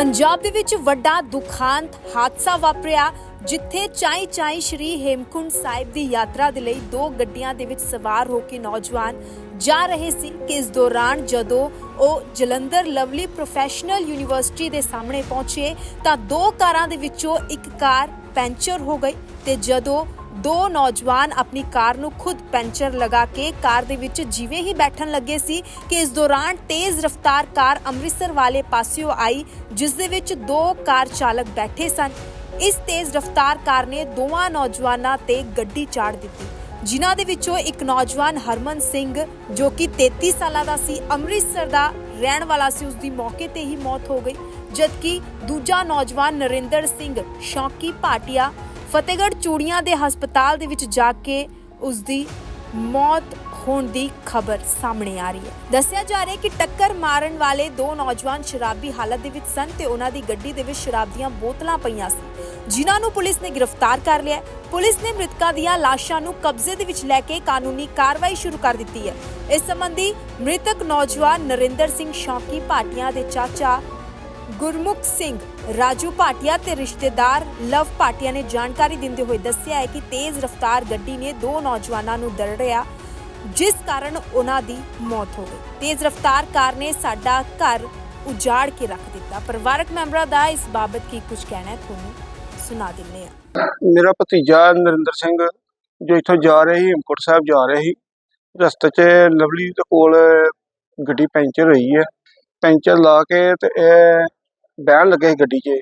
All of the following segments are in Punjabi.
ਪੰਜਾਬ ਦੇ ਵਿੱਚ ਵੱਡਾ ਦੁਖਾਂਤ ਹਾਦਸਾ ਵਾਪਰਿਆ, ਜਿੱਥੇ ਚਾਈ ਚਾਈ ਸ਼੍ਰੀ ਹੇਮਕੁੰਡ ਸਾਹਿਬ ਦੀ ਯਾਤਰਾ ਦੇ ਲਈ ਦੋ ਗੱਡੀਆਂ ਦੇ ਵਿੱਚ ਸਵਾਰ ਹੋ ਕੇ ਨੌਜਵਾਨ ਜਾ ਰਹੇ ਸੀ। ਕਿ ਇਸ ਦੌਰਾਨ ਜਦੋਂ ਉਹ ਜਲੰਧਰ ਲਵਲੀ ਪ੍ਰੋਫੈਸ਼ਨਲ ਯੂਨੀਵਰਸਿਟੀ ਦੇ ਸਾਹਮਣੇ ਪਹੁੰਚੇ, ਤਾਂ ਦੋ ਕਾਰਾਂ ਦੇ ਵਿੱਚੋਂ ਇੱਕ ਕਾਰ ਪੈਂਚਰ ਹੋ ਗਈ ਤੇ ਜਦੋਂ ਦੋ ਨੌਜਵਾਨ ਆਪਣੀ ਕਾਰ ਨੂੰ ਖੁਦ ਪੈਂਚਰ ਲਗਾ ਕੇ ਕਾਰ ਦੇ ਵਿੱਚ ਜਿਵੇਂ ਹੀ ਬੈਠਣ ਲੱਗੇ ਸੀ ਕਿ ਇਸ ਦੌਰਾਨ ਤੇਜ਼ ਰਫ਼ਤਾਰ ਕਾਰ ਅੰਮ੍ਰਿਤਸਰ ਵਾਲੇ ਪਾਸਿਓਂ ਆਈ, ਜਿਸ ਦੇ ਵਿੱਚ ਦੋ ਕਾਰ ਚਾਲਕ ਬੈਠੇ ਸਨ। ਇਸ ਤੇਜ਼ ਰਫ਼ਤਾਰ ਕਾਰ ਨੇ ਦੋਵਾਂ ਨੌਜਵਾਨਾਂ ਤੇ ਗੱਡੀ ਚਾੜ ਦਿੱਤੀ, ਜਿਨ੍ਹਾਂ ਦੇ ਵਿੱਚੋਂ ਇੱਕ ਨੌਜਵਾਨ ਹਰਮਨ ਸਿੰਘ, ਜੋ ਕਿ 33 ਸਾਲਾਂ ਦਾ ਸੀ, ਅੰਮ੍ਰਿਤਸਰ ਦਾ ਰਹਿਣ ਵਾਲਾ ਸੀ ਉਸ ਦੀ ਮੌਕੇ ਤੇ ਹੀ ਮੌਤ ਹੋ ਗਈ। ਜਦਕਿ ਦੂਜਾ ਨੌਜਵਾਨ ਨਰਿੰਦਰ ਸਿੰਘ, ਸ਼ੌਕੀ ਭਾਟੀਆ ਫਤਿਹਗੜ੍ਹ ਚੂੜੀਆਂ ਦੇ ਹਸਪਤਾਲ ਦੇ ਵਿੱਚ ਜਾ ਕੇ ਉਸ ਦੀ ਮੌਤ ਹੋਣ ਦੀ ਖਬਰ ਸਾਹਮਣੇ ਆ ਰਹੀ ਹੈ। ਦੱਸਿਆ ਜਾ ਰਿਹਾ ਹੈ ਕਿ ਟੱਕਰ ਮਾਰਨ ਵਾਲੇ ਦੋ ਨੌਜਵਾਨ ਸ਼ਰਾਬੀ ਹਾਲਤ ਦੇ ਵਿੱਚ ਸਨ ਤੇ ਉਹਨਾਂ ਦੀ ਗੱਡੀ ਦੇ ਵਿੱਚ ਸ਼ਰਾਬ ਦੀਆਂ ਬੋਤਲਾਂ ਪਈਆਂ ਸੀ। ਜਿਨ੍ਹਾਂ ਨੂੰ ਪੁਲਿਸ ਨੇ ਗ੍ਰਿਫਤਾਰ ਕਰ ਲਿਆ ਪੁਲਿਸ ਨੇ ਮ੍ਰਿਤਕਾਂ ਦੀਆਂ ਲਾਸ਼ਾਂ ਨੂੰ ਕਬਜ਼ੇ ਦੇ ਵਿੱਚ ਲੈ ਕੇ ਕਾਨੂੰਨੀ ਕਾਰਵਾਈ ਸ਼ੁਰੂ ਕਰ ਦਿੱਤੀ ਹੈ। ਇਸ ਸੰਬੰਧੀ ਮ੍ਰਿਤਕ ਨੌਜਵਾਨ ਨਰਿੰਦਰ ਸਿੰਘ ਸ਼ੌਕੀ, ਭਾਟੀਆਂ ਦੇ ਚਾਚਾ ਗੁਰਮੁਖ ਸਿੰਘ, ਰਾਜੂ ਭਾਟੀਆ ਤੇ ਰਿਸ਼ਤੇਦਾਰ ਲਵ ਭਾਟੀਆ ਨੇ ਜਾਣਕਾਰੀ ਦਿੰਦੇ ਹੋਏ ਦੱਸਿਆ ਹੈ ਕਿ ਤੇਜ਼ ਰਫ਼ਤਾਰ ਗੱਡੀ ਨੇ ਦੋ ਨੌਜਵਾਨਾਂ ਨੂੰ ਦਰੜਿਆ ਜਿਸ ਕਾਰਨ ਉਹਨਾਂ ਦੀ ਮੌਤ ਹੋ ਗਈ। ਤੇਜ਼ ਰਫ਼ਤਾਰ ਕਾਰ ਨੇ ਸਾਡਾ ਘਰ ਉਜਾੜ ਕੇ ਰੱਖ ਦਿੱਤਾ। ਪਰਿਵਾਰਕ ਮੈਂਬਰਾਂ ਦਾ ਇਸ ਬਾਬਤ ਕੀ ਕੁਝ ਕਹਿਣਾ ਹੈ, ਤੁਹਾਨੂੰ ਸੁਣਾ ਦਿੰਨੇ ਆ ਮੇਰਾ ਭਤੀਜਾ ਨਰਿੰਦਰ ਸਿੰਘ, ਜੋ ਇੱਥੋਂ ਜਾ ਰਿਹਾ ਸੀ, ਹੇਮਕੁੰਟ ਸਾਹਿਬ ਜਾ ਰਿਹਾ ਸੀ, ਰਸਤੇ 'ਚ ਲਵਲੀ ਦੇ ਕੋਲ ਗੱਡੀ ਪੈਂਚਰ ਹੋਈ ਹੈ। ਪੈਂਚਰ ਲਾ ਕੇ ਤੇ ਇਹ ਬਹਿਣ ਲੱਗੇ ਸੀ ਗੱਡੀ 'ਚ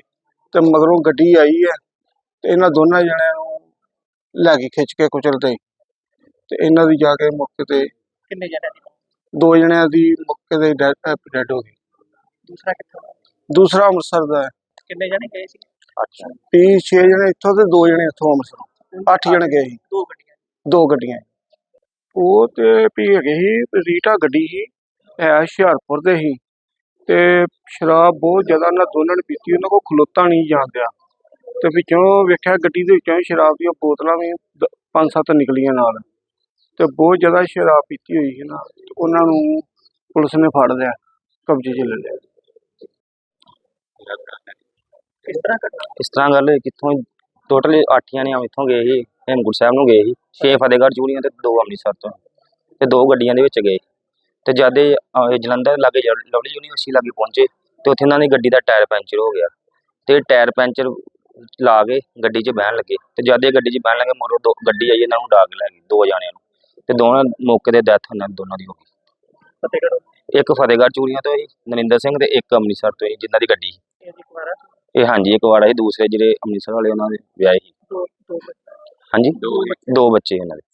ਤੇ ਮਗਰੋਂ ਗੱਡੀ ਆਈ ਹੈ ਤੇ ਇਹਨਾਂ ਦੋਨਾਂ ਜਣਿਆਂ ਨੂੰ ਲੈ ਕੇ ਖਿੱਚ ਕੇ ਕੁਚਲਦੇ। ਤੇ ਇਹਨਾਂ ਦੀ ਜਾ ਕੇ ਮੌਕੇ ਤੇ ਕਿੰਨੇ ਜਣੇ ਸੀ ਦੋ ਜਣਿਆਂ ਦੀ ਮੌਕੇ ਤੇ ਡੈਡ ਹੋ ਗਈ। ਦੂਸਰਾ ਕਿੱਥੋਂ ਦਾ? ਦੂਸਰਾ ਅੰਮ੍ਰਿਤਸਰ ਦਾ ਹੈ। ਕਿੰਨੇ ਜਣੇ ਗਏ ਸੀ? ਵੀ 6 ਜਣੇ ਇੱਥੋਂ ਤੇ ਦੋ ਜਣੇ ਇੱਥੋਂ ਅੰਮ੍ਰਿਤਸਰੋਂ। ਅੱਠ ਜਣੇ ਗਏ ਸੀ। ਦੋ ਗੱਡੀਆਂ। ਦੋ ਗੱਡੀਆਂ। ਉਹ ਤੇ ਵੀ ਹੈਗੇ ਸੀ ਰੀਟਾ ਗੱਡੀ ਸੀ ਹੈ ਹੁਸ਼ਿਆਰਪੁਰ ਦੇ ਸੀ। ਤੇ ਸ਼ਰਾਬ ਬਹੁਤ ਜ਼ਿਆਦਾ ਨਾ ਦੋਨਾਂ ਨੇ ਪੀਤੀ, ਉਹਨਾਂ ਕੋਲ ਖਲੋਤਾ ਨਹੀਂ ਜਾਂਦਿਆ। ਤੇ ਵਿੱਚੋਂ ਵੇਖਿਆ ਗੱਡੀ ਦੇ ਵਿੱਚੋਂ ਸ਼ਰਾਬ ਦੀਆਂ ਬੋਤਲਾਂ ਵੀ ਦ- ਪੰਜ ਸੱਤ ਨਿਕਲੀਆਂ ਨਾਲ। ਤੇ ਬਹੁਤ ਜ਼ਿਆਦਾ ਸ਼ਰਾਬ ਪੀਤੀ ਹੋਈ ਸੀ ਨਾ ਤੇ ਉਹਨਾਂ ਨੂੰ ਪੁਲਿਸ ਨੇ ਫੜ ਲਿਆ, ਕਬਜ਼ੇ 'ਚ ਲੈ ਲਿਆ। ਕਿਸ ਤਰ੍ਹਾਂ ਕਰਨਾ ਇਸ ਤਰ੍ਹਾਂ ਗੱਲ ਹੋਈ? ਕਿੱਥੋਂ ਟੋਟਲ 8 ਜਣੇ ਆ ਇੱਥੋਂ ਗਏ ਸੀ, ਹੇਮਕੁੰਟ ਸਾਹਿਬ ਨੂੰ ਗਏ ਸੀ, ਛੇ ਫਤਿਹਗੜ੍ਹ ਚੂੜੀਆਂ ਤੇ ਦੋ ਅੰਮ੍ਰਿਤਸਰ ਤੋਂ। ਤੇ ਦੋ ਗੱਡੀਆਂ ਦੇ ਵਿੱਚ ਗਏ। ਤੇ ਜਦ ਇਹ ਜਲੰਧਰ ਲਾਗੇ ਲਵਲੀ ਯੂਨੀਵਰਸਿਟੀ ਲਾਗੇ ਪਹੁੰਚੇ ਤੇ ਉੱਥੇ ਇਹਨਾਂ ਦੀ ਗੱਡੀ ਦਾ ਟਾਇਰ ਪੈਂਚਰ ਹੋ ਗਿਆ। ਤੇ ਟਾਇਰ ਪੈਂਚਰ ਲਾ ਕੇ ਗੱਡੀ 'ਚ ਬਹਿਣ ਲੱਗੇ। ਤੇ ਜਦ ਇਹ ਗੱਡੀ 'ਚ ਬਹਿਣ ਲੱਗੇ ਮੋਰੋ ਦੋ ਗੱਡੀ ਆਈ ਇਹਨਾਂ ਨੂੰ ਡਾਕ ਲੈ ਗਈ ਦੋ ਜਣਿਆਂ ਨੂੰ। ਤੇ ਦੋਵਾਂ ਮੌਕੇ ਤੇ ਡੈਥ ਉਹਨਾਂ ਦੋਨਾਂ ਦੀ ਹੋ ਗਈ। ਫਤਿਹਗੜ੍ਹ? ਇੱਕ ਫਤਿਹਗੜ੍ਹ ਚੂੜੀਆਂ ਤੋਂ ਸੀ ਨਰਿੰਦਰ ਸਿੰਘ ਤੇ ਇੱਕ ਅੰਮ੍ਰਿਤਸਰ ਤੋਂ ਸੀ ਜਿਨ੍ਹਾਂ ਦੀ ਗੱਡੀ ਸੀ। ਇਹ ਹਾਂਜੀ ਇੱਕ ਵਾੜਾ ਸੀ। ਦੂਸਰੇ ਜਿਹੜੇ ਅੰਮ੍ਰਿਤਸਰ ਵਾਲੇ ਉਹਨਾਂ ਦੇ ਵਿਆਹੇ ਸੀ। ਹਾਂਜੀ? ਦੋ ਬੱਚੇ। ਇਹਨਾਂ ਦੇ।